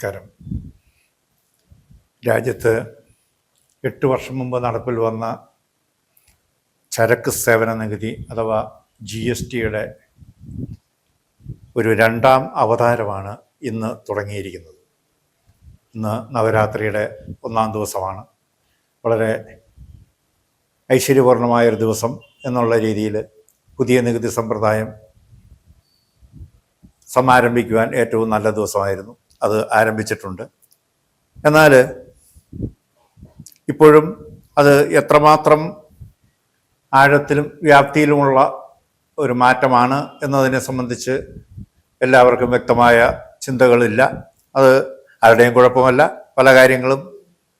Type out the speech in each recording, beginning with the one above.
നമസ്കാരം. രാജ്യത്ത് എട്ട് വർഷം മുമ്പ് നടപ്പിൽ വന്ന ചരക്ക് സേവന നികുതി അഥവാ ജി എസ് ടിയുടെ ഒരു രണ്ടാം അവതാരമാണ് ഇന്ന് തുടങ്ങിയിരിക്കുന്നത്. ഇന്ന് നവരാത്രിയുടെ ഒന്നാം ദിവസമാണ്. വളരെ ഐശ്വര്യപൂർണമായൊരു ദിവസം എന്നുള്ള രീതിയിൽ പുതിയ നികുതി സമ്പ്രദായം സമാരംഭിക്കുവാൻ ഏറ്റവും നല്ല ദിവസമായിരുന്നു. അത് ആരംഭിച്ചിട്ടുണ്ട്. എന്നാൽ ഇപ്പോഴും അത് എത്രമാത്രം ആഴത്തിലും വ്യാപ്തിയിലുമുള്ള ഒരു മാറ്റമാണ് എന്നതിനെ സംബന്ധിച്ച് എല്ലാവർക്കും വ്യക്തമായ ചിന്തകളില്ല. അത് ആരുടെയും കുഴപ്പമല്ല. പല കാര്യങ്ങളും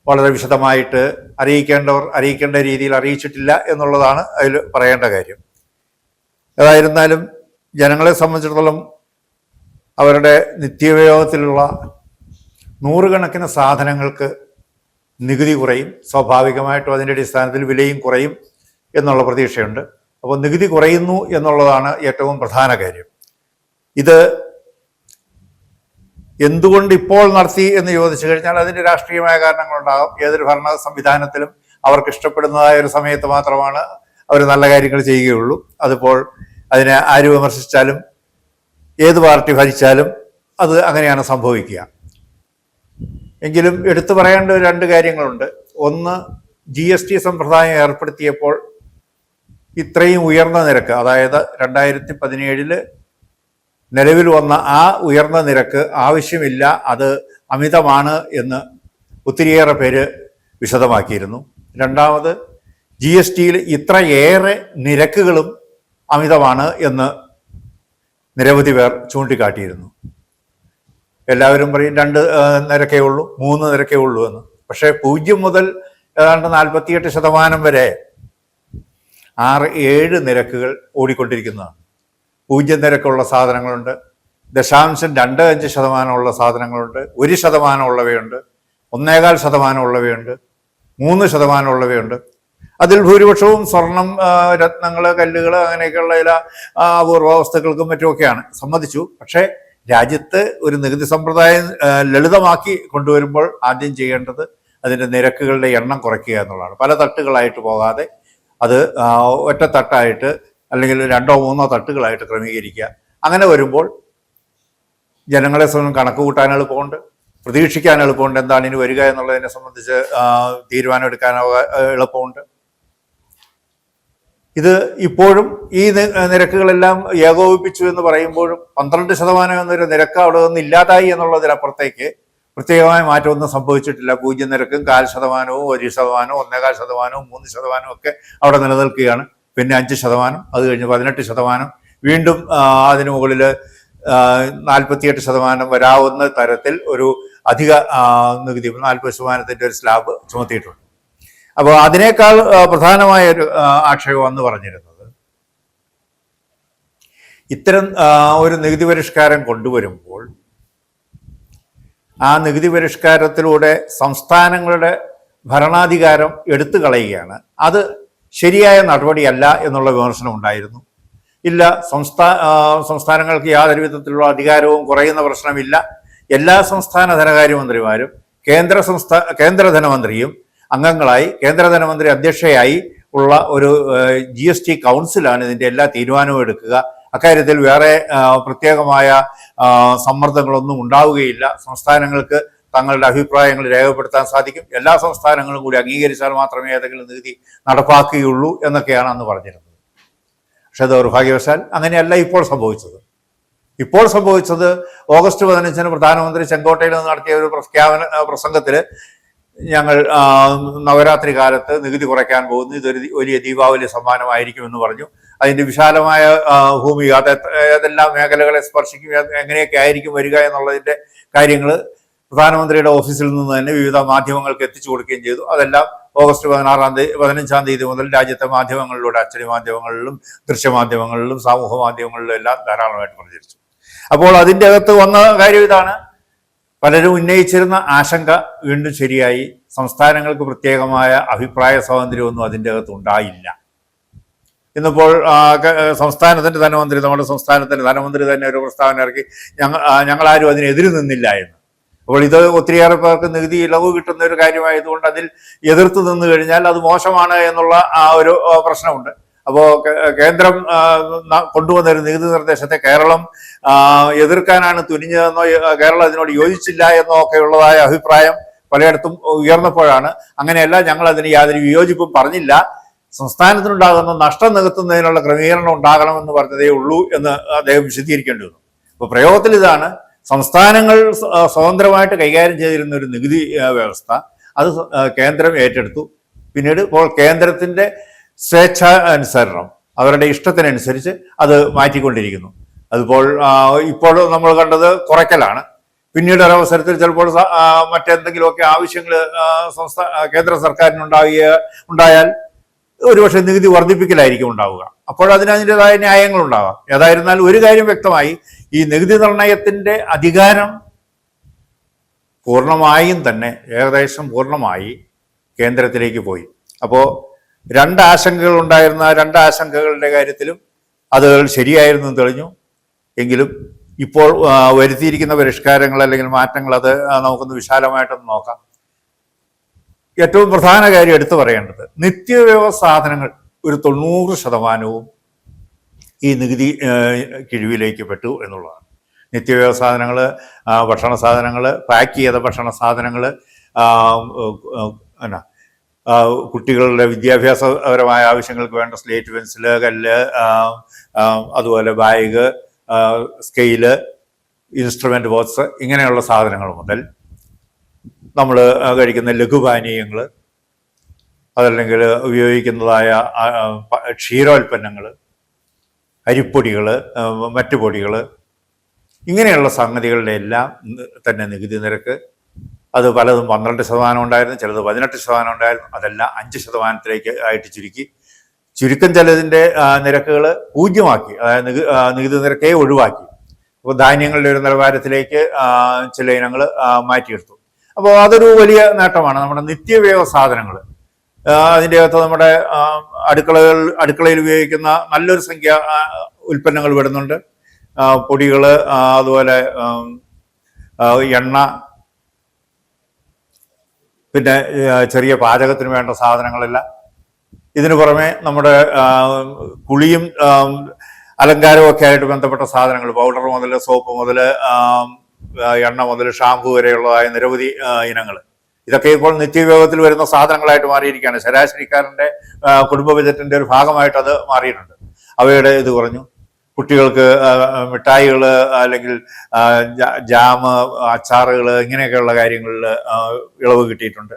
വളരെ വിശദമായിട്ട് അറിയിക്കേണ്ടവർ അറിയിക്കേണ്ട രീതിയിൽ അറിയിച്ചിട്ടില്ല എന്നുള്ളതാണ് അതിൽ പറയേണ്ട കാര്യം. ഏതായിരുന്നാലും ജനങ്ങളെ സംബന്ധിച്ചിടത്തോളം അവരുടെ നിത്യോപയോഗത്തിലുള്ള നൂറുകണക്കിന് സാധനങ്ങൾക്ക് നികുതി കുറയും. സ്വാഭാവികമായിട്ടും അതിന്റെ അടിസ്ഥാനത്തിൽ വിലയും കുറയും എന്നുള്ള പ്രതീക്ഷയുണ്ട്. അപ്പോൾ നികുതി കുറയുന്നു എന്നുള്ളതാണ് ഏറ്റവും പ്രധാന കാര്യം. ഇത് എന്തുകൊണ്ട് ഇപ്പോൾ നടത്തി എന്ന് ചോദിച്ചു കഴിഞ്ഞാൽ അതിന്റെ രാഷ്ട്രീയമായ കാരണങ്ങളുണ്ടാകും. ഏതൊരു ഭരണ സംവിധാനത്തിലും അവർക്ക് ഇഷ്ടപ്പെടുന്നതായ ഒരു സമയത്ത് മാത്രമാണ് അവർ നല്ല കാര്യങ്ങൾ ചെയ്യുകയുള്ളൂ. അതിപ്പോൾ അതിനെ ആര് വിമർശിച്ചാലും ഏത് പാർട്ടി ഭരിച്ചാലും അത് അങ്ങനെയാണ് സംഭവിക്കുക. എങ്കിലും എടുത്തു പറയേണ്ട രണ്ട് കാര്യങ്ങളുണ്ട്. ഒന്ന് ജി എസ് ടി സമ്പ്രദായം ഏർപ്പെടുത്തിയപ്പോൾ ഇത്രയും ഉയർന്ന നിരക്ക് അതായത് രണ്ടായിരത്തി പതിനേഴിൽ നിലവിൽ വന്ന ആ ഉയർന്ന നിരക്ക് ആവശ്യമില്ല അത് അമിതമാണ് എന്ന് ഒത്തിരിയേറെ പേര് വിശദമാക്കിയിരുന്നു. രണ്ടാമത് ജി എസ് ടിയിൽ ഇത്രയേറെ നിരക്കുകളും അമിതമാണ് എന്ന് നിരവധി പേർ ചൂണ്ടിക്കാട്ടിയിരുന്നു. എല്ലാവരും പറയും രണ്ട് നിരക്കേ ഉള്ളൂ മൂന്ന് നിരക്കേ ഉള്ളൂ എന്ന്. പക്ഷേ പൂജ്യം മുതൽ ഏതാണ്ട് നാൽപ്പത്തിയെട്ട് ശതമാനം വരെ ആറ് ഏഴ് നിരക്കുകൾ ഓടിക്കൊണ്ടിരിക്കുന്നതാണ്. പൂജ്യം നിരക്കുള്ള സാധനങ്ങളുണ്ട് ദശാംശം രണ്ട് അഞ്ച് ശതമാനമുള്ള സാധനങ്ങളുണ്ട് ഒരു ശതമാനം ഉള്ളവയുണ്ട് ഒന്നേകാൽ ശതമാനം ഉള്ളവയുണ്ട് മൂന്ന് ശതമാനം ഉള്ളവയുണ്ട് അതിൽ ഭൂരിപക്ഷവും സ്വർണം രത്നങ്ങൾ കല്ലുകൾ അങ്ങനെയൊക്കെയുള്ള ചില അപൂർവ വസ്തുക്കൾക്കും മറ്റുമൊക്കെയാണ്. സമ്മതിച്ചു. പക്ഷേ രാജ്യത്ത് ഒരു നികുതി സമ്പ്രദായം ലളിതമാക്കി കൊണ്ടുവരുമ്പോൾ ആദ്യം ചെയ്യേണ്ടത് അതിന്റെ നിരക്കുകളുടെ എണ്ണം കുറയ്ക്കുക എന്നുള്ളതാണ്. പല തട്ടുകളായിട്ട് പോകാതെ അത് ഒറ്റ തട്ടായിട്ട് അല്ലെങ്കിൽ രണ്ടോ മൂന്നോ തട്ടുകളായിട്ട് ക്രമീകരിക്കുക. അങ്ങനെ വരുമ്പോൾ ജനങ്ങളെ സ്വന്തം കണക്ക് കൂട്ടാൻ എളുപ്പമുണ്ട്. പ്രതീക്ഷിക്കാൻ എളുപ്പമുണ്ട്. എന്താണ് ഇനി വരിക എന്നുള്ളതിനെ സംബന്ധിച്ച് തീരുമാനമെടുക്കാൻ എളുപ്പമുണ്ട്. ഇത് ഇപ്പോഴും ഈ നിരക്കുകളെല്ലാം ഏകോപിപ്പിച്ചു എന്ന് പറയുമ്പോഴും പന്ത്രണ്ട് ശതമാനം എന്നൊരു നിരക്ക് അവിടെ നിന്ന് ഇല്ലാതായി എന്നുള്ളതിനപ്പുറത്തേക്ക് പ്രത്യേകമായ മാറ്റമൊന്നും സംഭവിച്ചിട്ടില്ല. പൂജ്യം നിരക്കും കാൽ ശതമാനവും ഒരു ശതമാനവും ഒന്നേകാൽ ശതമാനവും മൂന്ന് ശതമാനവും ഒക്കെ അവിടെ നിലനിൽക്കുകയാണ്. പിന്നെ അഞ്ച് ശതമാനം അത് കഴിഞ്ഞ് പതിനെട്ട് ശതമാനം. വീണ്ടും അതിനു മുകളിൽ നാൽപ്പത്തിയെട്ട് ശതമാനം വരാവുന്ന തരത്തിൽ ഒരു അധിക നികുതി നാൽപ്പത് ശതമാനത്തിന്റെ ഒരു സ്ലാബ് ചുമത്തിയിട്ടുണ്ട്. അപ്പോൾ അതിനേക്കാൾ പ്രധാനമായ ഒരു ആക്ഷേപം എന്ന് പറഞ്ഞിരുന്നത്. ഇത്തരം ഒരു നികുതി പരിഷ്കാരം കൊണ്ടുവരുമ്പോൾ ആ നികുതി പരിഷ്കാരത്തിലൂടെ സംസ്ഥാനങ്ങളുടെ ഭരണാധികാരം എടുത്തു കളയുകയാണ്. അത് ശരിയായ നടപടിയല്ല എന്നുള്ള വിമർശനം ഉണ്ടായിരുന്നു. ഇല്ല സംസ്ഥാ സംസ്ഥാനങ്ങൾക്ക് യാതൊരു വിധത്തിലുള്ള അധികാരവും കുറയുന്ന പ്രശ്നമില്ല. എല്ലാ സംസ്ഥാന ധനകാര്യമന്ത്രിമാരും കേന്ദ്ര സംസ്ഥാ കേന്ദ്ര ധനമന്ത്രിയും അംഗങ്ങളായി കേന്ദ്ര ധനമന്ത്രി അധ്യക്ഷയായി ഉള്ള ഒരു ജി എസ് ടി കൗൺസിലാണ് ഇതിന്റെ എല്ലാ തീരുമാനവും എടുക്കുക. അക്കാര്യത്തിൽ വേറെ പ്രത്യേകമായ സമ്മർദ്ദങ്ങളൊന്നും ഉണ്ടാവുകയില്ല. സംസ്ഥാനങ്ങൾക്ക് തങ്ങളുടെ അഭിപ്രായങ്ങൾ രേഖപ്പെടുത്താൻ സാധിക്കും. എല്ലാ സംസ്ഥാനങ്ങളും കൂടി അംഗീകരിച്ചാൽ മാത്രമേ ഏതെങ്കിലും നികുതി നടപ്പാക്കുകയുള്ളൂ എന്നൊക്കെയാണ് അന്ന് പറഞ്ഞിരുന്നത്. പക്ഷെ ദൗർഭാഗ്യവശാൽ അങ്ങനെയല്ല ഇപ്പോൾ സംഭവിച്ചത്. ഇപ്പോൾ സംഭവിച്ചത് ഓഗസ്റ്റ് പതിനഞ്ചിന് പ്രധാനമന്ത്രി ചെങ്കോട്ടയിൽ നിന്ന് നടത്തിയ ഒരു പ്രഖ്യാപന പ്രസംഗത്തിൽ ഞങ്ങൾ നവരാത്രി കാലത്ത് നികുതി കുറയ്ക്കാൻ പോകുന്നു. ഇതൊരു വലിയ ദീപാവലി സമ്മാനമായിരിക്കും എന്ന് പറഞ്ഞു. അതിന്റെ വിശാലമായ ഭൂമി ഭൂമിക അത് ഏതെല്ലാം മേഖലകളെ സ്പർശിക്കും എങ്ങനെയൊക്കെ ആയിരിക്കും വരിക എന്നുള്ളതിന്റെ കാര്യങ്ങൾ പ്രധാനമന്ത്രിയുടെ ഓഫീസിൽ നിന്ന് തന്നെ വിവിധ മാധ്യമങ്ങൾക്ക് എത്തിച്ചു കൊടുക്കുകയും ചെയ്തു. അതെല്ലാം ഓഗസ്റ്റ് പതിനാറാം തീയതി പതിനഞ്ചാം തീയതി മുതൽ രാജ്യത്തെ മാധ്യമങ്ങളിലൂടെ അച്ചടി മാധ്യമങ്ങളിലും ദൃശ്യമാധ്യമങ്ങളിലും സമൂഹ മാധ്യമങ്ങളിലും എല്ലാം ധാരാളമായിട്ട് പ്രചരിച്ചു. അപ്പോൾ അതിന്റെ അകത്ത് വന്ന കാര്യം ഇതാണ്. പലരും ഉന്നയിച്ചിരുന്ന ആശങ്ക വീണ്ടും ശരിയായി. സംസ്ഥാനങ്ങൾക്ക് പ്രത്യേകമായ അഭിപ്രായ സ്വാതന്ത്ര്യമൊന്നും അതിന്റെ അകത്ത് ഉണ്ടായില്ല. ഇന്നിപ്പോൾ സംസ്ഥാനത്തിന്റെ ധനമന്ത്രി നമ്മുടെ സംസ്ഥാനത്തിന്റെ ധനമന്ത്രി തന്നെ ഒരു പ്രസ്താവന ഇറക്കി ഞങ്ങൾ ഞങ്ങളാരും അതിനെതിര് നിന്നില്ല എന്ന്. അപ്പോൾ ഇത് ഒത്തിരിയേറെ പേർക്ക് നികുതി ഇളവ് കിട്ടുന്ന ഒരു കാര്യമായതുകൊണ്ട് അതിൽ എതിർത്ത് നിന്ന് കഴിഞ്ഞാൽ അത് മോശമാണ് എന്നുള്ള ആ ഒരു പ്രശ്നമുണ്ട്. അപ്പോൾ കേന്ദ്രം കൊണ്ടുവന്ന ഒരു നികുതി നിർദ്ദേശത്തെ കേരളം എതിർക്കാനാണ് തുനിഞ്ഞതെന്നോ കേരളം അതിനോട് യോജിച്ചില്ല എന്നോ ഒക്കെ ഉള്ളതായ അഭിപ്രായം പലയിടത്തും ഉയർന്നപ്പോഴാണ്. അങ്ങനെയല്ല ഞങ്ങൾ അതിന് യാതൊരു വിയോജിപ്പും പറഞ്ഞില്ല. സംസ്ഥാനത്തിനുണ്ടാകുന്ന നഷ്ടം നികത്തുന്നതിനുള്ള ക്രമീകരണം ഉണ്ടാകണമെന്ന് പറഞ്ഞതേ ഉള്ളൂ എന്ന് അദ്ദേഹം വിശദീകരിക്കേണ്ടി വന്നു. അപ്പോൾ പ്രയോഗത്തിൽ ഇതാണ്. സംസ്ഥാനങ്ങൾ സ്വതന്ത്രമായിട്ട് കൈകാര്യം ചെയ്തിരുന്ന ഒരു നികുതി വ്യവസ്ഥ. അത് കേന്ദ്രം ഏറ്റെടുത്തു. പിന്നീട് ഇപ്പോൾ കേന്ദ്രത്തിന്റെ സ്വേച്ഛ അനുസരണം. അവരുടെ ഇഷ്ടത്തിനനുസരിച്ച് അത് മാറ്റിക്കൊണ്ടിരിക്കുന്നു. അതിപ്പോൾ ഇപ്പോൾ നമ്മൾ കണ്ടത് കുറയ്ക്കലാണ്. പിന്നീട് ഒരവസരത്തിൽ ചിലപ്പോൾ മറ്റെന്തെങ്കിലുമൊക്കെ ആവശ്യങ്ങൾ സംസ്ഥാന കേന്ദ്ര സർക്കാരിനുണ്ടാകുക ഉണ്ടായാൽ ഒരുപക്ഷെ നികുതി വർദ്ധിപ്പിക്കലായിരിക്കും ഉണ്ടാവുക. അപ്പോൾ അതിന് ന്യായങ്ങൾ ഉണ്ടാവുക ഏതായിരുന്നാൽ ഒരു കാര്യം വ്യക്തമായി ഈ നികുതി നിർണയത്തിന്റെ അധികാരം പൂർണമായും തന്നെ ഏകദേശം പൂർണമായി കേന്ദ്രത്തിലേക്ക് പോയി. അപ്പോൾ രണ്ട് ആശങ്കകൾ ഉണ്ടായിരുന്ന ആ രണ്ട് ആശങ്കകളുടെ കാര്യത്തിലും അത് ശരിയായിരുന്നു തെളിഞ്ഞു. എങ്കിലും ഇപ്പോൾ വരുത്തിയിരിക്കുന്ന പരിഷ്കാരങ്ങൾ അല്ലെങ്കിൽ മാറ്റങ്ങൾ അത് നമുക്കൊന്ന് വിശാലമായിട്ടൊന്ന് നോക്കാം. ഏറ്റവും പ്രധാന കാര്യം എടുത്തു പറയേണ്ടത് നിത്യവ്യവ സാധനങ്ങൾ ഒരു തൊണ്ണൂറ് ശതമാനവും ഈ നികുതി കിഴിവിലേക്ക് പെട്ടു എന്നുള്ളതാണ്. നിത്യവ്യവ സാധനങ്ങൾ ഭക്ഷണ സാധനങ്ങൾ പാക്ക് ചെയ്ത ഭക്ഷണ സാധനങ്ങൾ എന്നാ കുട്ടികളുടെ വിദ്യാഭ്യാസപരമായ ആവശ്യങ്ങൾക്ക് വേണ്ട സ്ലേറ്റ് പെൻസിൽ കല്ല് അതുപോലെ ബാഗ് സ്കെയിൽ ഇൻസ്ട്രുമെന്റ് ബോക്സ് ഇങ്ങനെയുള്ള സാധനങ്ങൾ മുതൽ നമ്മൾ കഴിക്കുന്ന ലഘുപാനീയങ്ങൾ അതല്ലെങ്കിൽ ഉപയോഗിക്കുന്നതായ ക്ഷീരോൽപ്പന്നങ്ങൾ അരിപ്പൊടികൾ മറ്റു പൊടികൾ ഇങ്ങനെയുള്ള സംഗതികളുടെ എല്ലാം തന്നെ നികുതി നിരക്ക് അത് പലതും പന്ത്രണ്ട് ശതമാനം ഉണ്ടായിരുന്നു ചിലത് പതിനെട്ട് ശതമാനം ഉണ്ടായിരുന്നു അതെല്ലാം അഞ്ച് ശതമാനത്തിലേക്ക് ആയിട്ട് ചുരുക്കി. ചുരുക്കം ചിലതിന്റെ നിരക്കുകൾ പൂജ്യമാക്കി അതായത് നികുതി നിരക്കേ ഒഴിവാക്കി. അപ്പോൾ ധാന്യങ്ങളുടെ ഒരു നിലവാരത്തിലേക്ക് ചില ഇനങ്ങൾ മാറ്റിയെടുത്തു. അപ്പോൾ അതൊരു വലിയ നേട്ടമാണ്. നമ്മുടെ നിത്യവ്യവ സാധനങ്ങൾ അതിന്റെ അകത്ത് നമ്മുടെ അടുക്കളകൾ അടുക്കളയിൽ ഉപയോഗിക്കുന്ന നല്ലൊരു സംഖ്യ ഉൽപ്പന്നങ്ങൾ വരുന്നുണ്ട് പൊടികൾ അതുപോലെ എണ്ണ പിന്നെ ചെറിയ പാചകത്തിന് വേണ്ട സാധനങ്ങളെല്ലാം. ഇതിനു പുറമെ നമ്മുടെ കുളിയും അലങ്കാരവും ഒക്കെ ആയിട്ട് ബന്ധപ്പെട്ട സാധനങ്ങൾ പൗഡർ മുതൽ സോപ്പ് മുതൽ എണ്ണ മുതൽ ഷാമ്പു വരെയുള്ളതായ നിരവധി ഇനങ്ങൾ. ഇതൊക്കെ ഇപ്പോൾ നിത്യോപയോഗത്തിൽ വരുന്ന സാധനങ്ങളായിട്ട് മാറിയിരിക്കുകയാണ്. ശരാശരിക്കാരന്റെ കുടുംബ ബജറ്റിന്റെ ഒരു ഭാഗമായിട്ട് അത് മാറിയിട്ടുണ്ട്. അവയുടെ ഇത് കുറഞ്ഞു. കുട്ടികൾക്ക് മിഠായികൾ അല്ലെങ്കിൽ ജാമ് അച്ചാറുകൾ ഇങ്ങനെയൊക്കെയുള്ള കാര്യങ്ങളിൽ ഇളവ് കിട്ടിയിട്ടുണ്ട്.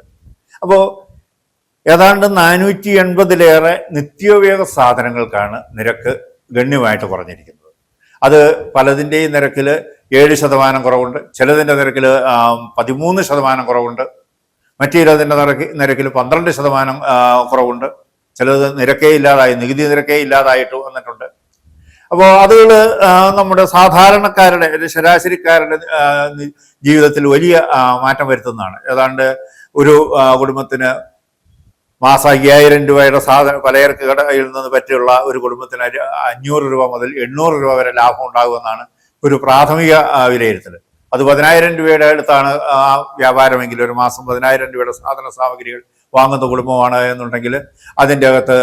അപ്പോൾ ഏതാണ്ട് നാനൂറ്റി എൺപതിലേറെ നിത്യോപയോഗ സാധനങ്ങൾക്കാണ് നിരക്ക് ഗണ്യമായിട്ട് കുറഞ്ഞിരിക്കുന്നത്. അത് പലതിന്റെയും നിരക്കിൽ ഏഴ് ശതമാനം കുറവുണ്ട് ചിലതിന്റെ നിരക്കിൽ പതിമൂന്ന് ശതമാനം കുറവുണ്ട് മറ്റു ചിലതിന്റെ നിരക്ക് നിരക്കിൽ പന്ത്രണ്ട് ശതമാനം കുറവുണ്ട്. ചിലത് നിരക്കേ ഇല്ലാതായി നികുതി നിരക്കേ ഇല്ലാതായിട്ട് വന്നിട്ടുണ്ട്. അപ്പോൾ അതുകൾ നമ്മുടെ സാധാരണക്കാരുടെ ഒരു ശരാശരിക്കാരുടെ ജീവിതത്തിൽ വലിയ മാറ്റം വരുത്തുന്നതാണ്. ഏതാണ്ട് ഒരു കുടുംബത്തിന് മാസം അയ്യായിരം രൂപയുടെ സാധനം പലചരക്ക് കടയിൽ നിന്ന് പറ്റിയുള്ള ഒരു കുടുംബത്തിന് അഞ്ഞൂറ് രൂപ മുതൽ എണ്ണൂറ് രൂപ വരെ ലാഭം ഉണ്ടാകുമെന്നാണ് ഒരു പ്രാഥമിക വിലയിരുത്തൽ. അത് പതിനായിരം രൂപയുടെ അടുത്താണ് വ്യാപാരമെങ്കിൽ ഒരു മാസം പതിനായിരം രൂപയുടെ സാധന സാമഗ്രികൾ വാങ്ങുന്ന കുടുംബമാണ് എന്നുണ്ടെങ്കിൽ അതിന്റെ അകത്ത്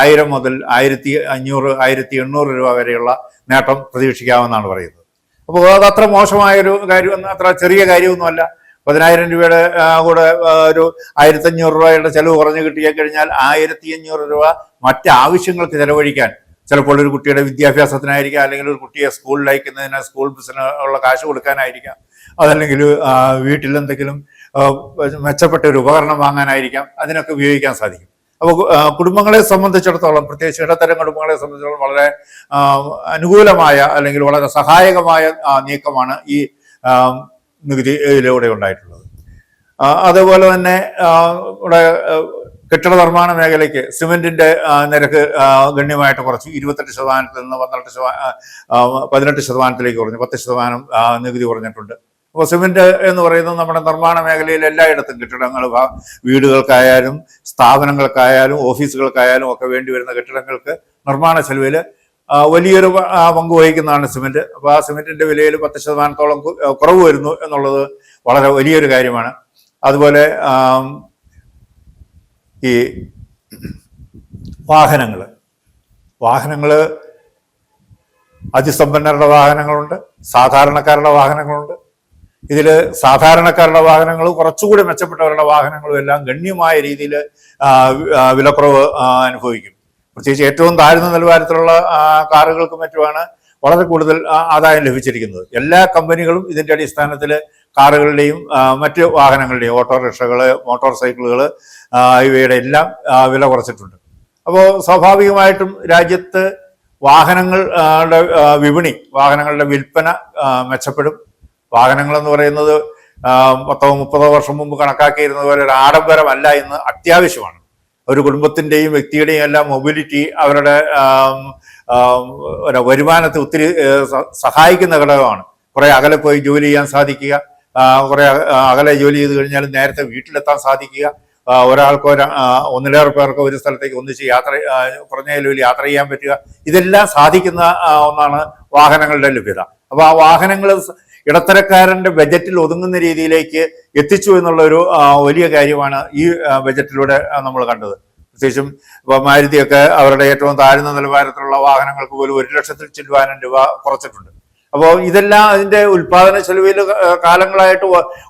ആയിരം മുതൽ ആയിരത്തി അഞ്ഞൂറ് ആയിരത്തി എണ്ണൂറ് രൂപ വരെയുള്ള നേട്ടം പ്രതീക്ഷിക്കാമെന്നാണ് പറയുന്നത്. അപ്പോൾ അത് അത്ര മോശമായൊരു കാര്യം അത്ര ചെറിയ കാര്യമൊന്നുമല്ല. പതിനായിരം രൂപയുടെ കൂടെ ഒരു ആയിരത്തഞ്ഞൂറ് രൂപയുടെ ചിലവ് കുറഞ്ഞു കിട്ടിയ കഴിഞ്ഞാൽ ആയിരത്തി അഞ്ഞൂറ് രൂപ മറ്റ് ആവശ്യങ്ങൾക്ക് ചിലവഴിക്കാൻ ചിലപ്പോൾ ഒരു കുട്ടിയുടെ വിദ്യാഭ്യാസത്തിനായിരിക്കാം അല്ലെങ്കിൽ ഒരു കുട്ടിയെ സ്കൂളിൽ അയക്കുന്നതിന് സ്കൂൾ ബസ്സിന് ഉള്ള കാശ് കൊടുക്കാനായിരിക്കാം. അതല്ലെങ്കിൽ വീട്ടിലെന്തെങ്കിലും മെച്ചപ്പെട്ട ഒരു ഉപകരണം വാങ്ങാനായിരിക്കാം അതിനൊക്കെ ഉപയോഗിക്കാൻ സാധിക്കും. അപ്പോൾ കുടുംബങ്ങളെ സംബന്ധിച്ചിടത്തോളം പ്രത്യേകിച്ച് ഇടത്തരം കുടുംബങ്ങളെ സംബന്ധിച്ചിടത്തോളം വളരെ അനുകൂലമായ അല്ലെങ്കിൽ വളരെ സഹായകമായ നീക്കമാണ് ഈ നികുതിയിലൂടെ ഉണ്ടായിട്ടുള്ളത്. അതേപോലെ തന്നെ ഇവിടെ കെട്ടിട നിർമ്മാണ മേഖലയ്ക്ക് സിമെന്റിന്റെ നിരക്ക് ഗണ്യമായിട്ട് കുറച്ചു ഇരുപത്തെട്ട് ശതമാനത്തിൽ നിന്ന് പന്ത്രണ്ട് ശതമാനം പതിനെട്ട് ശതമാനത്തിലേക്ക് കുറഞ്ഞു പത്ത് ശതമാനം നികുതി കുറഞ്ഞിട്ടുണ്ട്. അപ്പോൾ സിമെന്റ് എന്ന് പറയുന്നത് നമ്മുടെ നിർമ്മാണ മേഖലയിൽ എല്ലായിടത്തും കെട്ടിടങ്ങൾ വീടുകൾക്കായാലും സ്ഥാപനങ്ങൾക്കായാലും ഓഫീസുകൾക്കായാലും ഒക്കെ വേണ്ടി വരുന്ന കെട്ടിടങ്ങൾക്ക് നിർമ്മാണ ചെലവിൽ വലിയൊരു പങ്ക് വഹിക്കുന്നതാണ് സിമെന്റ്. അപ്പോൾ ആ സിമെന്റിന്റെ വിലയിൽ പത്ത് ശതമാനത്തോളം കുറവ് വരുന്നു എന്നുള്ളത് വളരെ വലിയൊരു കാര്യമാണ്. അതുപോലെ ഈ വാഹനങ്ങൾ വാഹനങ്ങൾ അതിസമ്പന്നരുടെ വാഹനങ്ങളുണ്ട് സാധാരണക്കാരുടെ വാഹനങ്ങളുണ്ട്. ഇതിൽ സാധാരണക്കാരുടെ വാഹനങ്ങൾ കുറച്ചുകൂടി മെച്ചപ്പെട്ടവരുടെ വാഹനങ്ങളും എല്ലാം ഗണ്യമായ രീതിയിൽ വിലക്കുറവ് അനുഭവിക്കും. പ്രത്യേകിച്ച് ഏറ്റവും താഴ്ന്ന നിലവാരത്തിലുള്ള കാറുകൾക്കും മറ്റുമാണ് വളരെ കൂടുതൽ ആദായം ലഭിച്ചിരിക്കുന്നത്. എല്ലാ കമ്പനികളും ഇതിന്റെ അടിസ്ഥാനത്തിൽ കാറുകളുടെയും മറ്റ് വാഹനങ്ങളുടെയും ഓട്ടോറിക്ഷകൾ മോട്ടോർ സൈക്കിളുകൾ ഇവയുടെ എല്ലാം വില കുറച്ചിട്ടുണ്ട്. അപ്പോൾ സ്വാഭാവികമായിട്ടും രാജ്യത്ത് വാഹനങ്ങളുടെ വിപണി വാഹനങ്ങളുടെ വിൽപ്പന മെച്ചപ്പെടും. വാഹനങ്ങൾ എന്ന് പറയുന്നത് പത്തോ മുപ്പതോ വർഷം മുമ്പ് കണക്കാക്കിയിരുന്ന പോലെ ഒരു ആഡംബരമല്ല എന്ന് അത്യാവശ്യമാണ്. ഒരു കുടുംബത്തിന്റെയും വ്യക്തിയുടെയും എല്ലാം മൊബിലിറ്റി അവരുടെ വരുമാനത്തെ ഒത്തിരി സഹായിക്കുന്ന ഘടകമാണ്. കുറെ അകലെ പോയി ജോലി ചെയ്യാൻ സാധിക്കുക കുറേ അകലെ ജോലി ചെയ്ത് കഴിഞ്ഞാൽ നേരത്തെ വീട്ടിലെത്താൻ സാധിക്കുക. ഒരാൾക്കോ ഒന്നിലേറെ പേർക്കോ ഒരു സ്ഥലത്തേക്ക് ഒന്നിച്ച് യാത്ര കുറഞ്ഞ ചെലവിൽ യാത്ര ചെയ്യാൻ പറ്റുക. ഇതെല്ലാം സാധിക്കുന്ന ഒന്നാണ് വാഹനങ്ങളുടെ ലഭ്യത. അപ്പോൾ ആ വാഹനങ്ങൾ ഇടത്തരക്കാരന്റെ ബജറ്റിൽ ഒതുങ്ങുന്ന രീതിയിലേക്ക് എത്തിച്ചു എന്നുള്ള ഒരു വലിയ കാര്യമാണ് ഈ ബജറ്റിലൂടെ നമ്മൾ കണ്ടത്. പ്രത്യേകിച്ചും ഇപ്പൊ മാരുതിയൊക്കെ അവരുടെ ഏറ്റവും താഴ്ന്ന നിലവാരത്തിലുള്ള വാഹനങ്ങൾക്ക് പോലും ഒരു ലക്ഷത്തിൽ ചില്ലുവാനും രൂപ കുറച്ചിട്ടുണ്ട്. അപ്പോൾ ഇതെല്ലാം അതിന്റെ ഉൽപാദന ചെലവിൽ കാലങ്ങളായിട്ട്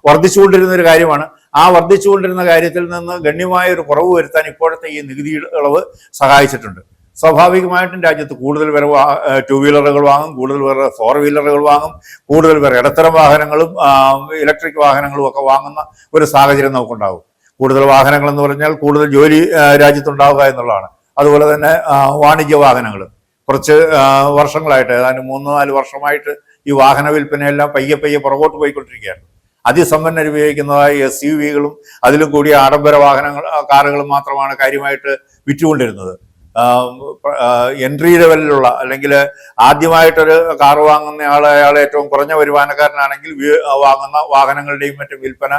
വർദ്ധിച്ചുകൊണ്ടിരുന്ന ഒരു കാര്യമാണ്. ആ വർദ്ധിച്ചുകൊണ്ടിരുന്ന കാര്യത്തിൽ നിന്ന് ഗണ്യമായ ഒരു കുറവ് വരുത്താൻ ഇപ്പോഴത്തെ ഈ നികുതി ഇളവ് സഹായിച്ചിട്ടുണ്ട്. സ്വാഭാവികമായിട്ടും രാജ്യത്ത് കൂടുതൽ പേർ ടു വീലറുകൾ വാങ്ങും കൂടുതൽ പേർ ഫോർ വീലറുകൾ വാങ്ങും കൂടുതൽ പേർ ഇടത്തരം വാഹനങ്ങളും ഇലക്ട്രിക് വാഹനങ്ങളും ഒക്കെ വാങ്ങുന്ന ഒരു സാഹചര്യം നമുക്കുണ്ടാകും. കൂടുതൽ വാഹനങ്ങൾ എന്ന് പറഞ്ഞാൽ കൂടുതൽ ജോലി രാജ്യത്തുണ്ടാവുക എന്നുള്ളതാണ്. അതുപോലെ തന്നെ വാണിജ്യ വാഹനങ്ങൾ. കുറച്ച് വർഷങ്ങളായിട്ട് ഏതാണ്ട് മൂന്ന് നാല് വർഷമായിട്ട് ഈ വാഹന വിൽപ്പനയെല്ലാം പയ്യെ പയ്യെ പുറകോട്ട് പോയിക്കൊണ്ടിരിക്കുകയാണ്. അതിസമ്പന്നർ ഉപയോഗിക്കുന്നതായ എസ് യു വികളും അതിലും കൂടിയ ആഡംബര വാഹനങ്ങൾ കാറുകളും മാത്രമാണ് കാര്യമായിട്ട് വിറ്റുകൊണ്ടിരുന്നത്. എൻട്രി ലെവലിലുള്ള അല്ലെങ്കിൽ ആദ്യമായിട്ടൊരു കാർ വാങ്ങുന്ന ആൾ അയാൾ ഏറ്റവും കുറഞ്ഞ വരുമാനക്കാരനാണെങ്കിൽ വാങ്ങുന്ന വാഹനങ്ങളുടെയും മറ്റും വിൽപ്പന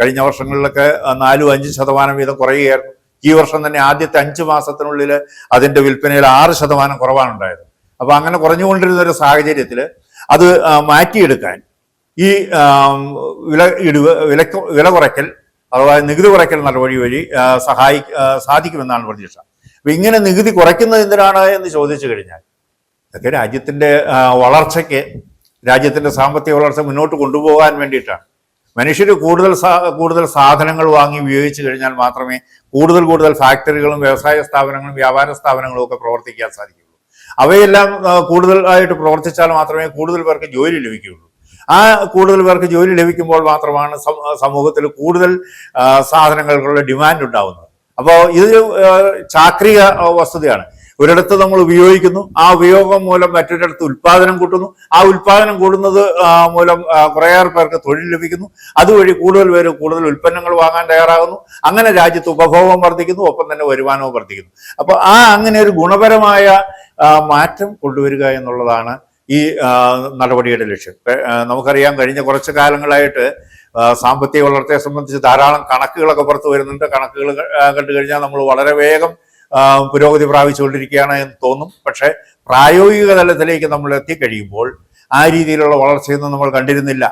കഴിഞ്ഞ വർഷങ്ങളിലൊക്കെ നാലും അഞ്ച് ശതമാനം വീതം കുറയുകയായിരുന്നു. ഈ വർഷം തന്നെ ആദ്യത്തെ അഞ്ച് മാസത്തിനുള്ളിൽ അതിന്റെ വിൽപ്പനയിൽ ആറ് ശതമാനം കുറവാണുണ്ടായത്. അപ്പോൾ അപ്പൊ അങ്ങനെ കുറഞ്ഞുകൊണ്ടിരുന്ന ഒരു സാഹചര്യത്തിൽ അത് മാറ്റിയെടുക്കാൻ ഈ വില ഇടിവ് വില വില കുറയ്ക്കൽ അഥവാ നികുതി കുറയ്ക്കൽ നടപടി വഴി സഹായി സാധിക്കുമെന്നാണ് പ്രതീക്ഷ. ഇങ്ങനെ നികുതി കുറയ്ക്കുന്നത് എന്തിനാണ് എന്ന് ചോദിച്ചു കഴിഞ്ഞാൽ ഇതൊക്കെ രാജ്യത്തിന്റെ വളർച്ചയ്ക്ക് രാജ്യത്തിന്റെ സാമ്പത്തിക വളർച്ച മുന്നോട്ട് കൊണ്ടുപോകാൻ വേണ്ടിയിട്ടാണ്. മനുഷ്യർ കൂടുതൽ കൂടുതൽ സാധനങ്ങൾ വാങ്ങി ഉപയോഗിച്ച് കഴിഞ്ഞാൽ മാത്രമേ കൂടുതൽ കൂടുതൽ ഫാക്ടറികളും വ്യവസായ സ്ഥാപനങ്ങളും വ്യാപാര സ്ഥാപനങ്ങളും ഒക്കെ പ്രവർത്തിക്കാൻ സാധിക്കുകയുള്ളൂ. അവയെല്ലാം കൂടുതൽ കൂടുതലായിട്ട് പ്രവർത്തിച്ചാൽ മാത്രമേ കൂടുതൽ പേർക്ക് ജോലി ലഭിക്കുകയുള്ളൂ. ആ കൂടുതൽ പേർക്ക് ജോലി ലഭിക്കുമ്പോൾ മാത്രമാണ് സമൂഹത്തിൽ കൂടുതൽ സാധനങ്ങൾക്കുള്ള ഡിമാൻഡ് ഉണ്ടാവുന്നത്. അപ്പോൾ ഇത് ചാക്രിക വസ്തുതയാണ്. ഒരിടത്ത് നമ്മൾ ഉപയോഗിക്കുന്നു ആ ഉപയോഗം മൂലം മറ്റൊരിടത്ത് ഉൽപാദനം കൂട്ടുന്നു. ആ ഉൽപാദനം കൂടുന്നത് മൂലം കുറേയേറെ പേർക്ക് തൊഴിൽ ലഭിക്കുന്നു. അതുവഴി കൂടുതൽ പേര് കൂടുതൽ ഉൽപ്പന്നങ്ങൾ വാങ്ങാൻ തയ്യാറാകുന്നു. അങ്ങനെ രാജ്യത്ത് ഉപഭോഗം വർദ്ധിക്കുന്നു ഒപ്പം തന്നെ വരുമാനവും വർദ്ധിക്കുന്നു. അപ്പോൾ ആ അങ്ങനെ ഒരു ഗുണപരമായ മാറ്റം കൊണ്ടുവരിക എന്നുള്ളതാണ് ഈ നടപടിയുടെ ലക്ഷ്യം. നമുക്കറിയാം കഴിഞ്ഞ കുറച്ച് കാലങ്ങളായിട്ട് സാമ്പത്തിക വളർച്ചയെ സംബന്ധിച്ച് ധാരാളം കണക്കുകളൊക്കെ പുറത്തു വരുന്നുണ്ട്. കണക്കുകൾ കണ്ടു കഴിഞ്ഞാൽ നമ്മൾ വളരെ വേഗം പുരോഗതി പ്രാപിച്ചുകൊണ്ടിരിക്കുകയാണ് എന്ന് തോന്നും. പക്ഷേ പ്രായോഗിക തലത്തിലേക്ക് നമ്മൾ എത്തിക്കഴിയുമ്പോൾ ആ രീതിയിലുള്ള വളർച്ചയൊന്നും നമ്മൾ കണ്ടിരുന്നില്ല.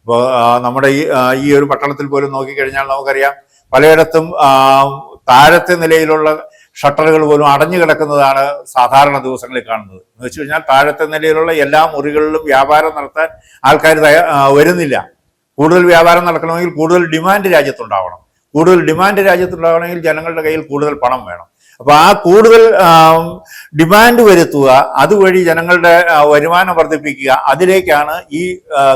ഇപ്പോൾ നമ്മുടെ ഈ ഈ ഒരു പട്ടണത്തിൽ പോലും നോക്കിക്കഴിഞ്ഞാൽ നമുക്കറിയാം പലയിടത്തും താഴത്തെ നിലയിലുള്ള ഷട്ടറുകൾ പോലും അടഞ്ഞു കിടക്കുന്നതാണ് സാധാരണ ദിവസങ്ങളിൽ കാണുന്നത്. എന്ന് വെച്ച് കഴിഞ്ഞാൽ താഴത്തെ നിലയിലുള്ള എല്ലാ മുറികളിലും വ്യാപാരം നടത്താൻ ആൾക്കാർ വരുന്നില്ല. കൂടുതൽ വ്യാപാരം നടക്കണമെങ്കിൽ കൂടുതൽ ഡിമാൻഡ് രാജ്യത്തുണ്ടാവണം. കൂടുതൽ ഡിമാൻഡ് രാജ്യത്തുണ്ടാവണമെങ്കിൽ ജനങ്ങളുടെ കയ്യിൽ കൂടുതൽ പണം വേണം. അപ്പൊ ആ കൂടുതൽ ഡിമാൻഡ് വരുത്തുക അതുവഴി ജനങ്ങളുടെ വരുമാനം വർദ്ധിപ്പിക്കുക അതിലേക്കാണ് ഈ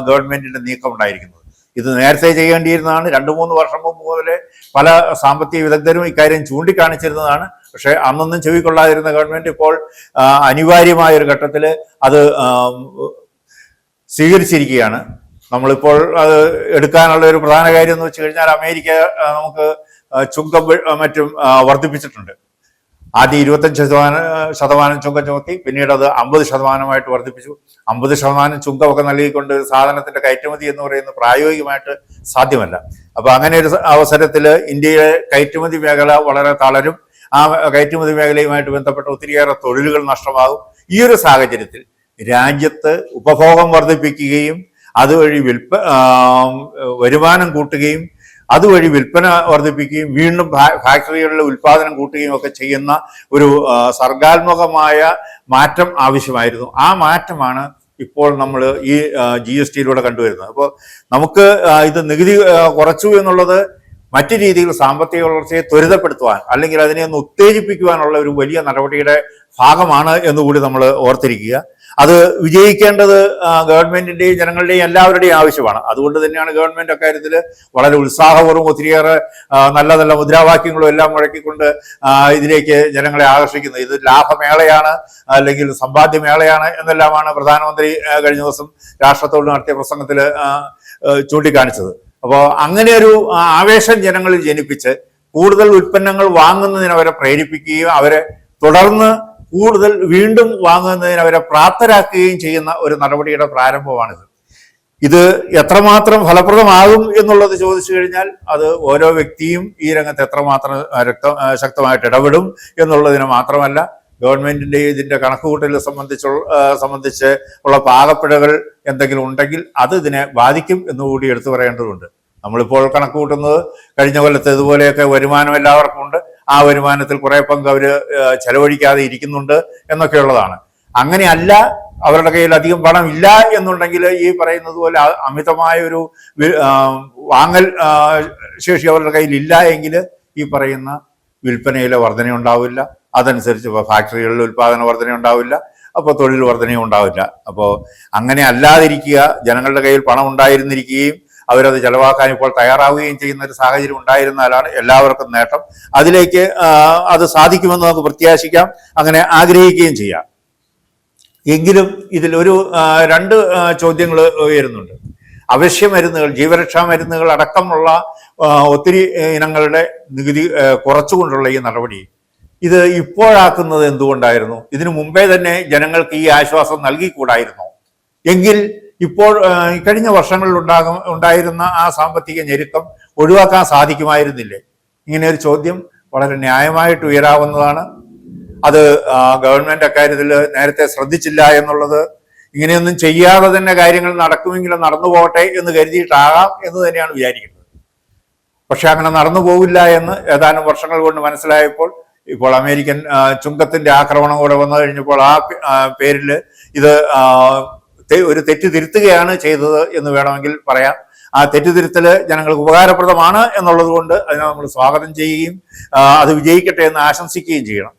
ഗവൺമെന്റിന്റെ നീക്കം ഉണ്ടായിരിക്കുന്നത്. ഇത് നേരത്തെ ചെയ്യേണ്ടിയിരുന്നതാണ്. രണ്ടു മൂന്ന് വർഷം മുമ്പ് മുതലേ പല സാമ്പത്തിക വിദഗ്ധരും ഇക്കാര്യം ചൂണ്ടിക്കാണിച്ചിരുന്നതാണ്. പക്ഷെ അന്നൊന്നും ചെവിക്കൊള്ളാതിരുന്ന ഗവൺമെന്റ് ഇപ്പോൾ അനിവാര്യമായ ഒരു ഘട്ടത്തിൽ അത് സ്വീകരിച്ചിരിക്കുകയാണ്. നമ്മളിപ്പോൾ അത് എടുക്കാനുള്ള ഒരു പ്രധാന കാര്യം എന്ന് വെച്ച് കഴിഞ്ഞാൽ അമേരിക്ക നമുക്ക് ചുങ്കം മറ്റും വർദ്ധിപ്പിച്ചിട്ടുണ്ട്. ആദ്യം ഇരുപത്തഞ്ച് ശതമാനം ശതമാനം ചുങ്കം ചുമത്തി പിന്നീട് അത് അമ്പത് ശതമാനമായിട്ട് വർദ്ധിപ്പിച്ചു. അമ്പത് ശതമാനം ചുങ്കമൊക്കെ നൽകിക്കൊണ്ട് സാധനത്തിന്റെ കയറ്റുമതി എന്ന് പറയുന്നത് പ്രായോഗികമായിട്ട് സാധ്യമല്ല. അപ്പൊ അങ്ങനെ ഒരു അവസരത്തിൽ ഇന്ത്യയിലെ കയറ്റുമതി മേഖല വളരെ തളരും. ആ കയറ്റുമതി മേഖലയുമായിട്ട് ബന്ധപ്പെട്ട ഒത്തിരിയേറെ തൊഴിലുകൾ നഷ്ടമാകും. ഈ ഒരു സാഹചര്യത്തിൽ രാജ്യത്ത് ഉപഭോഗം വർദ്ധിപ്പിക്കുകയും അതുവഴി വിൽപ്പ വരുമാനം കൂട്ടുകയും അതുവഴി വിൽപ്പന വർദ്ധിപ്പിക്കുകയും വീണ്ടും ഫാക്ടറികളിലെ ഉൽപ്പാദനം കൂട്ടുകയും ഒക്കെ ചെയ്യുന്ന ഒരു സർഗാത്മകമായ മാറ്റം ആവശ്യമായിരുന്നു. ആ മാറ്റമാണ് ഇപ്പോൾ നമ്മൾ ഈ ജി എസ് ടിയിലൂടെ കണ്ടുവരുന്നത്. അപ്പോൾ നമുക്ക് ഇത് നികുതി കുറച്ചു എന്നുള്ളത് മറ്റു രീതിയിൽ സാമ്പത്തിക വളർച്ചയെ ത്വരിതപ്പെടുത്തുവാൻ അല്ലെങ്കിൽ അതിനെ ഒന്ന് ഉത്തേജിപ്പിക്കുവാനുള്ള ഒരു വലിയ നടപടിയുടെ ഭാഗമാണ് എന്നുകൂടി നമ്മൾ ഓർത്തിരിക്കുക. അത് വിജയിക്കേണ്ടത് ഗവൺമെന്റിന്റെയും ജനങ്ങളുടെയും എല്ലാവരുടെയും ആവശ്യമാണ്. അതുകൊണ്ട് തന്നെയാണ് ഗവൺമെന്റ് അക്കാര്യത്തിൽ വളരെ ഉത്സാഹപൂർവം ഒത്തിരിയേറെ നല്ല നല്ല മുദ്രാവാക്യങ്ങളും എല്ലാം മുഴക്കിക്കൊണ്ട് ഇതിലേക്ക് ജനങ്ങളെ ആകർഷിക്കുന്നത്. ഇത് ലാഭമേളയാണ് അല്ലെങ്കിൽ സമ്പാദ്യമേളയാണ് എന്നെല്ലാമാണ് പ്രധാനമന്ത്രി കഴിഞ്ഞ ദിവസം രാഷ്ട്രത്തോട് നടത്തിയ പ്രസംഗത്തിൽ ചൂണ്ടിക്കാണിച്ചത്. അപ്പോൾ അങ്ങനെ ഒരു ആവേശം ജനങ്ങളിൽ ജനിപ്പിച്ച് കൂടുതൽ ഉൽപ്പന്നങ്ങൾ വാങ്ങുന്നതിന് അവരെ പ്രേരിപ്പിക്കുകയും അവരെ തുടർന്ന് കൂടുതൽ വീണ്ടും വാങ്ങുന്നതിന് അവരെ പ്രാപ്തരാക്കുകയും ചെയ്യുന്ന ഒരു നടപടിയുടെ പ്രാരംഭമാണിത്. ഇത് എത്രമാത്രം ഫലപ്രദമാകും എന്നുള്ളത് ചോദിച്ചു കഴിഞ്ഞാൽ അത് ഓരോ വ്യക്തിയും ഈ രംഗത്ത് എത്രമാത്രം രക്ത ശക്തമായിട്ട് ഇടപെടും എന്നുള്ളതിന് മാത്രമല്ല ഗവൺമെന്റിന്റെ ഇതിന്റെ കണക്കുകൂട്ടൽ സംബന്ധിച്ചുള്ള സംബന്ധിച്ച് ഉള്ള പാകപ്പിഴകൾ എന്തെങ്കിലും ഉണ്ടെങ്കിൽ അത് ഇതിനെ ബാധിക്കും എന്നുകൂടി എടുത്തു പറയേണ്ടതുണ്ട്. നമ്മളിപ്പോൾ കണക്ക് കൂട്ടുന്നത് കഴിഞ്ഞ കൊല്ലത്തെ ഇതുപോലെയൊക്കെ വരുമാനം എല്ലാവർക്കും ഉണ്ട്. ആ വരുമാനത്തിൽ കുറെ പങ്ക് അവർ ചെലവഴിക്കാതെ ഇരിക്കുന്നുണ്ട് എന്നൊക്കെയുള്ളതാണ്. അങ്ങനെയല്ല അവരുടെ കയ്യിൽ അധികം പണം ഇല്ല എന്നുണ്ടെങ്കിൽ ഈ പറയുന്നത് പോലെ അമിതമായ ഒരു വാങ്ങൽ ശേഷി അവരുടെ കയ്യിൽ ഇല്ല എങ്കിൽ ഈ പറയുന്ന വിൽപ്പനയിലെ വർധന ഉണ്ടാവില്ല. അതനുസരിച്ച് ഇപ്പോൾ ഫാക്ടറികളിൽ ഉൽപാദന വർധന ഉണ്ടാവില്ല. അപ്പോൾ തൊഴിൽ വർധനയും ഉണ്ടാവില്ല. അപ്പോൾ അങ്ങനെ അല്ലാതിരിക്കുക ജനങ്ങളുടെ കയ്യിൽ പണം ഉണ്ടായിരുന്നിരിക്കുകയും അവരത് ചെലവാക്കാൻ ഇപ്പോൾ തയ്യാറാവുകയും ചെയ്യുന്ന ഒരു സാഹചര്യം ഉണ്ടായിരുന്നാലാണ് എല്ലാവർക്കും നേട്ടം. അതിലേക്ക് അത് സാധിക്കുമെന്ന് നമുക്ക് പ്രത്യാശിക്കാം. അങ്ങനെ ആഗ്രഹിക്കുകയും ചെയ്യാം. എങ്കിലും ഇതിലൊരു രണ്ട് ചോദ്യങ്ങൾ ഉയരുന്നുണ്ട്. അവശ്യ മരുന്നുകൾ ജീവരക്ഷാ മരുന്നുകൾ അടക്കമുള്ള ഒത്തിരി ഇനങ്ങളുടെ നികുതി കുറച്ചുകൊണ്ടുള്ള ഈ നടപടി. ഇത് ഇപ്പോഴാക്കുന്നത് എന്തുകൊണ്ടായിരുന്നു? ഇതിനു മുമ്പേ തന്നെ ജനങ്ങൾക്ക് ഈ ആശ്വാസം നൽകിക്കൂടായിരുന്നു? എങ്കിൽ ഇപ്പോൾ കഴിഞ്ഞ വർഷങ്ങളിൽ ഉണ്ടാകും ഉണ്ടായിരുന്ന ആ സാമ്പത്തിക ഞെരുക്കം ഒഴിവാക്കാൻ സാധിക്കുമായിരുന്നില്ലേ? ഇങ്ങനെ ഒരു ചോദ്യം വളരെ ന്യായമായിട്ട് ഉയരാവുന്നതാണ്. അത് ഗവൺമെന്റ് അക്കാര്യത്തിൽ നേരത്തെ ശ്രദ്ധിച്ചില്ല എന്നുള്ളത് ഇങ്ങനെയൊന്നും ചെയ്യാതെ തന്നെ കാര്യങ്ങൾ നടക്കുമെങ്കിലും നടന്നു പോകട്ടെ എന്ന് കരുതിയിട്ടാകാം എന്ന് തന്നെയാണ് വിചാരിക്കുന്നത്. പക്ഷെ അങ്ങനെ നടന്നു പോകില്ല എന്ന് ഏതാനും വർഷങ്ങൾ കൊണ്ട് മനസ്സിലായപ്പോൾ ഇപ്പോൾ അമേരിക്കൻ ചുങ്കത്തിന്റെ ആക്രമണം കൂടെ വന്നു കഴിഞ്ഞപ്പോൾ ആ പേരിൽ ഇത് ഒരു തെറ്റ് തിരുത്തുകയാണ് ചെയ്തത് എന്ന് വേണമെങ്കിൽ പറയാം. ആ തെറ്റുതിരുത്തൽ ജനങ്ങൾക്ക് ഉപകാരപ്രദമാണ് എന്നുള്ളത് കൊണ്ട് അതിനെ നമ്മൾ സ്വാഗതം ചെയ്യുകയും അത് വിജയിക്കട്ടെ എന്ന് ആശംസിക്കുകയും ചെയ്യണം.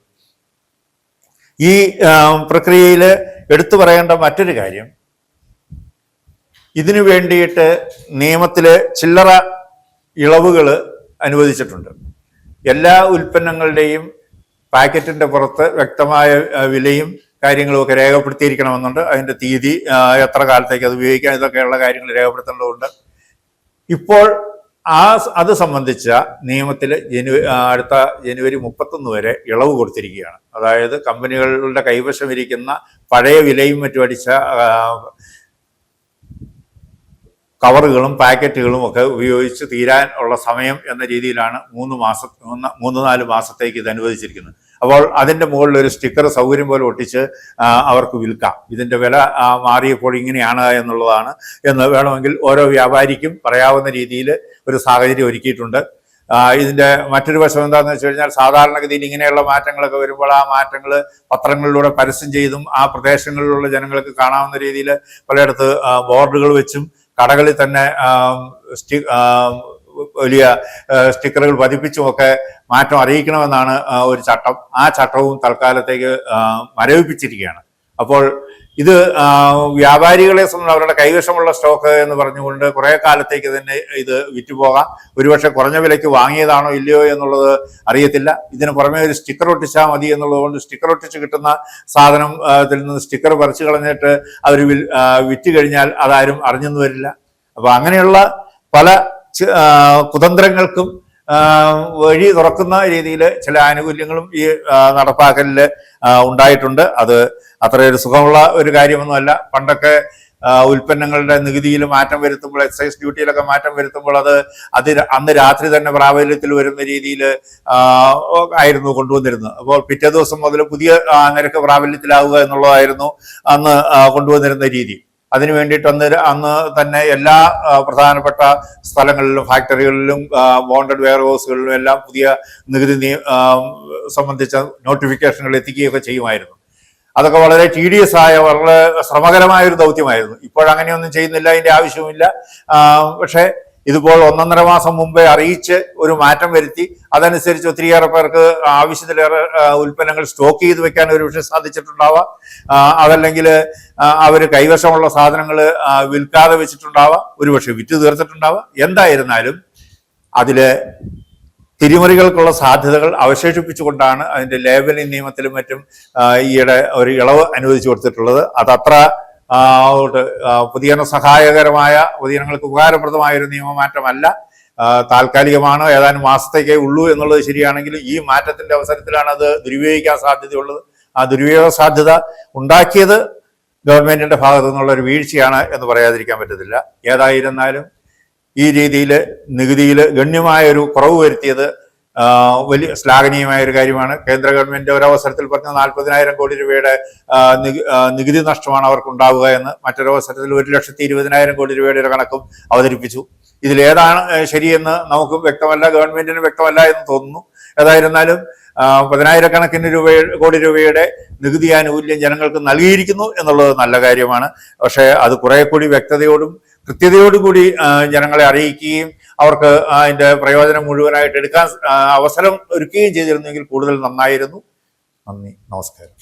ഈ പ്രക്രിയയിൽ എടുത്തു പറയേണ്ട മറ്റൊരു കാര്യം ഇതിനു വേണ്ടിയിട്ട് നിയമത്തിൽ ചില്ലറ ഇളവുകൾ അനുവദിച്ചിട്ടുണ്ട്. എല്ലാ ഉൽപ്പന്നങ്ങളുടെയും പാക്കറ്റിന്റെ പുറത്ത് വ്യക്തമായ വിലയും കാര്യങ്ങളും ഒക്കെ രേഖപ്പെടുത്തിയിരിക്കണമെന്നുണ്ട്. അതിന്റെ തീയതി എത്ര കാലത്തേക്ക് അത് ഉപയോഗിക്കാം ഇതൊക്കെയുള്ള കാര്യങ്ങൾ രേഖപ്പെടുത്തേണ്ടതുണ്ട്. ഇപ്പോൾ ആ അത് സംബന്ധിച്ച നിയമത്തിൽ ജനുവരി അടുത്ത ജനുവരി മുപ്പത്തൊന്ന് വരെ ഇളവ് കൊടുത്തിരിക്കുകയാണ്. അതായത് കമ്പനികളുടെ കൈവശം ഇരിക്കുന്ന പഴയ വിലയും മറ്റും അടിച്ച കവറുകളും പാക്കറ്റുകളും ഒക്കെ ഉപയോഗിച്ച് തീരാൻ ഉള്ള സമയം എന്ന രീതിയിലാണ് മൂന്ന് മാസം മൂന്ന് നാല് മാസത്തേക്ക് ഇത് അനുവദിച്ചിരിക്കുന്നത്. അപ്പോൾ അതിന്റെ മുകളിൽ ഒരു സ്റ്റിക്കർ സൗകര്യം പോലെ ഒട്ടിച്ച് അവർക്ക് വിൽക്കാം. ഇതിന്റെ വില മാറിയപ്പോൾ ഇങ്ങനെയാണ് എന്നുള്ളതാണ്. എന്ന് വേണമെങ്കിൽ ഓരോ വ്യാപാരിക്കും പറയാവുന്ന രീതിയിൽ ഒരു സാഹചര്യം ഒരുക്കിയിട്ടുണ്ട്. ഇതിന്റെ മറ്റൊരു വശം എന്താണെന്ന് വെച്ച് കഴിഞ്ഞാൽ സാധാരണഗതിയിൽ ഇങ്ങനെയുള്ള മാറ്റങ്ങളൊക്കെ വരുമ്പോൾ ആ മാറ്റങ്ങൾ പത്രങ്ങളിലൂടെ പരസ്യം ചെയ്തും ആ പ്രദേശങ്ങളിലുള്ള ജനങ്ങൾക്ക് കാണാവുന്ന രീതിയിൽ പലയിടത്ത് ബോർഡുകൾ വെച്ചും കടകളിൽ തന്നെ വലിയ സ്റ്റിക്കറുകൾ പതിപ്പിച്ചും ഒക്കെ മാറ്റം അറിയിക്കണമെന്നാണ് ഒരു ചട്ടം. ആ ചട്ടവും തൽക്കാലത്തേക്ക് മരവിപ്പിച്ചിരിക്കുകയാണ്. അപ്പോൾ ഇത് വ്യാപാരികളെ സംബന്ധിച്ച് അവരുടെ കൈവശമുള്ള സ്റ്റോക്ക് എന്ന് പറഞ്ഞുകൊണ്ട് കുറേ കാലത്തേക്ക് തന്നെ ഇത് വിറ്റുപോകാം. ഒരുപക്ഷെ കുറഞ്ഞ വിലയ്ക്ക് വാങ്ങിയതാണോ ഇല്ലയോ എന്നുള്ളത് അറിയത്തില്ല. ഇതിന് പുറമെ ഒരു സ്റ്റിക്കർ ഒട്ടിച്ചാൽ മതി എന്നുള്ളതുകൊണ്ട് സ്റ്റിക്കർ ഒട്ടിച്ച് കിട്ടുന്ന സാധനം ഇതിൽ നിന്ന് സ്റ്റിക്കർ പറിച്ചു കളഞ്ഞിട്ട് അവർ വിറ്റ് കഴിഞ്ഞാൽ അതാരും അറിഞ്ഞെന്ന് വരില്ല. അപ്പൊ അങ്ങനെയുള്ള പല കുതന്ത്രങ്ങൾക്കും വഴി തുറക്കുന്ന രീതിയിൽ ചില ആനുകൂല്യങ്ങളും ഈ നടപ്പാക്കലിൽ ഉണ്ടായിട്ടുണ്ട്. അത് അത്രയൊരു സുഖമുള്ള ഒരു കാര്യമൊന്നുമല്ല. പണ്ടൊക്കെ ഉൽപ്പന്നങ്ങളുടെ നികുതിയിൽ മാറ്റം വരുത്തുമ്പോൾ എക്സൈസ് ഡ്യൂട്ടിയിലൊക്കെ മാറ്റം വരുത്തുമ്പോൾ അത് അത് അന്ന് രാത്രി തന്നെ പ്രാബല്യത്തിൽ വരുന്ന രീതിയിൽ ആയിരുന്നു കൊണ്ടുവന്നിരുന്നത്. അപ്പോൾ പിറ്റേ ദിവസം മുതൽ പുതിയ നിരക്ക് പ്രാബല്യത്തിലാവുക എന്നുള്ളതായിരുന്നു അന്ന് കൊണ്ടുവന്നിരുന്ന രീതി. അതിനു വേണ്ടിയിട്ട് അന്ന് അന്ന് തന്നെ എല്ലാ പ്രധാനപ്പെട്ട സ്ഥലങ്ങളിലും ഫാക്ടറികളിലും ബോണ്ടഡ് വെയർ ഹൗസുകളിലും എല്ലാം പുതിയ നികുതി സംബന്ധിച്ച നോട്ടിഫിക്കേഷനുകൾ എത്തിക്കുകയൊക്കെ ചെയ്യുമായിരുന്നു. അതൊക്കെ വളരെ ടി ഡി എസ് ആയ വളരെ ശ്രമകരമായ ഒരു ദൗത്യമായിരുന്നു. ഇപ്പോഴങ്ങനെയൊന്നും ചെയ്യുന്നില്ല അതിന്റെ ആവശ്യവുമില്ല. പക്ഷേ ഇതിപ്പോൾ ഒന്നൊന്നര മാസം മുമ്പേ അറിയിച്ച് ഒരു മാറ്റം വരുത്തി അതനുസരിച്ച് ഒത്തിരിയേറെ പേർക്ക് ആവശ്യത്തിലേറെ ഉൽപ്പന്നങ്ങൾ സ്റ്റോക്ക് ചെയ്ത് വെക്കാൻ ഒരു പക്ഷേ സാധിച്ചിട്ടുണ്ടാവാം. അതല്ലെങ്കിൽ അവർ കൈവശമുള്ള സാധനങ്ങൾ വിൽക്കാതെ വെച്ചിട്ടുണ്ടാവാം. ഒരുപക്ഷെ വിറ്റ് തീർത്തിട്ടുണ്ടാവാം. എന്തായിരുന്നാലും അതിൽ തിരിമറികൾക്കുള്ള സാധ്യതകൾ അവശേഷിപ്പിച്ചുകൊണ്ടാണ് അതിന്റെ ലേബലിംഗ് നിയമത്തിലും മറ്റും ഈയിടെ ഒരു ഇളവ് അനുവദിച്ചു കൊടുത്തിട്ടുള്ളത്. അതത്ര പൊതുജന സഹായകരമായ പുതിയനങ്ങൾക്ക് ഉപകാരപ്രദമായ ഒരു നിയമമാറ്റമല്ല. താൽക്കാലികമാണ് ഏതാനും മാസത്തേക്കേ ഉള്ളൂ എന്നുള്ളത് ശരിയാണെങ്കിലും ഈ മാറ്റത്തിന്റെ അവസരത്തിലാണ് അത് ദുരുപയോഗിക്കാൻ സാധ്യതയുള്ളത്. ആ ദുരുപയോഗ സാധ്യത ഉണ്ടാക്കിയത് ഗവൺമെന്റിന്റെ ഭാഗത്തു നിന്നുള്ള ഒരു വീഴ്ചയാണ് എന്ന് പറയാതിരിക്കാൻ പറ്റത്തില്ല. ഏതായിരുന്നാലും ഈ രീതിയിൽ നികുതിയിൽ ഗണ്യമായ ഒരു കുറവ് വരുത്തിയത് വലിയ ശ്ലാഘനീയമായ ഒരു കാര്യമാണ്. കേന്ദ്ര ഗവൺമെന്റ് ഒരവസരത്തിൽ പറഞ്ഞ നാൽപ്പതിനായിരം കോടി രൂപയുടെ നികുതി നഷ്ടമാണ് അവർക്ക് ഉണ്ടാവുക എന്ന് മറ്റൊരവസരത്തിൽ ഒരു ലക്ഷത്തി ഇരുപതിനായിരം കോടി രൂപയുടെ ഒരു കണക്കും അവതരിപ്പിച്ചു. ഇതിലേതാണ് ശരിയെന്ന് നമുക്ക് വ്യക്തമല്ല ഗവൺമെന്റിന് വ്യക്തമല്ല എന്ന് തോന്നുന്നു. ഏതായിരുന്നാലും പതിനായിരക്കണക്കിന് രൂപ കോടി രൂപയുടെ നികുതി ആനുകൂല്യം ജനങ്ങൾക്ക് നൽകിയിരിക്കുന്നു എന്നുള്ളത് നല്ല കാര്യമാണ്. പക്ഷേ അത് കുറെ കൂടി വ്യക്തതയോടും കൃത്യതയോടും കൂടി ജനങ്ങളെ അറിയിക്കുകയും അവർക്ക് അതിന്റെ പ്രയോജനം മുഴുവനായിട്ട് എടുക്കാൻ അവസരം ഒരുക്കുകയും ചെയ്തിരുന്നെങ്കിൽ കൂടുതൽ നന്നായിരുന്നു. നന്ദി. നമസ്കാരം.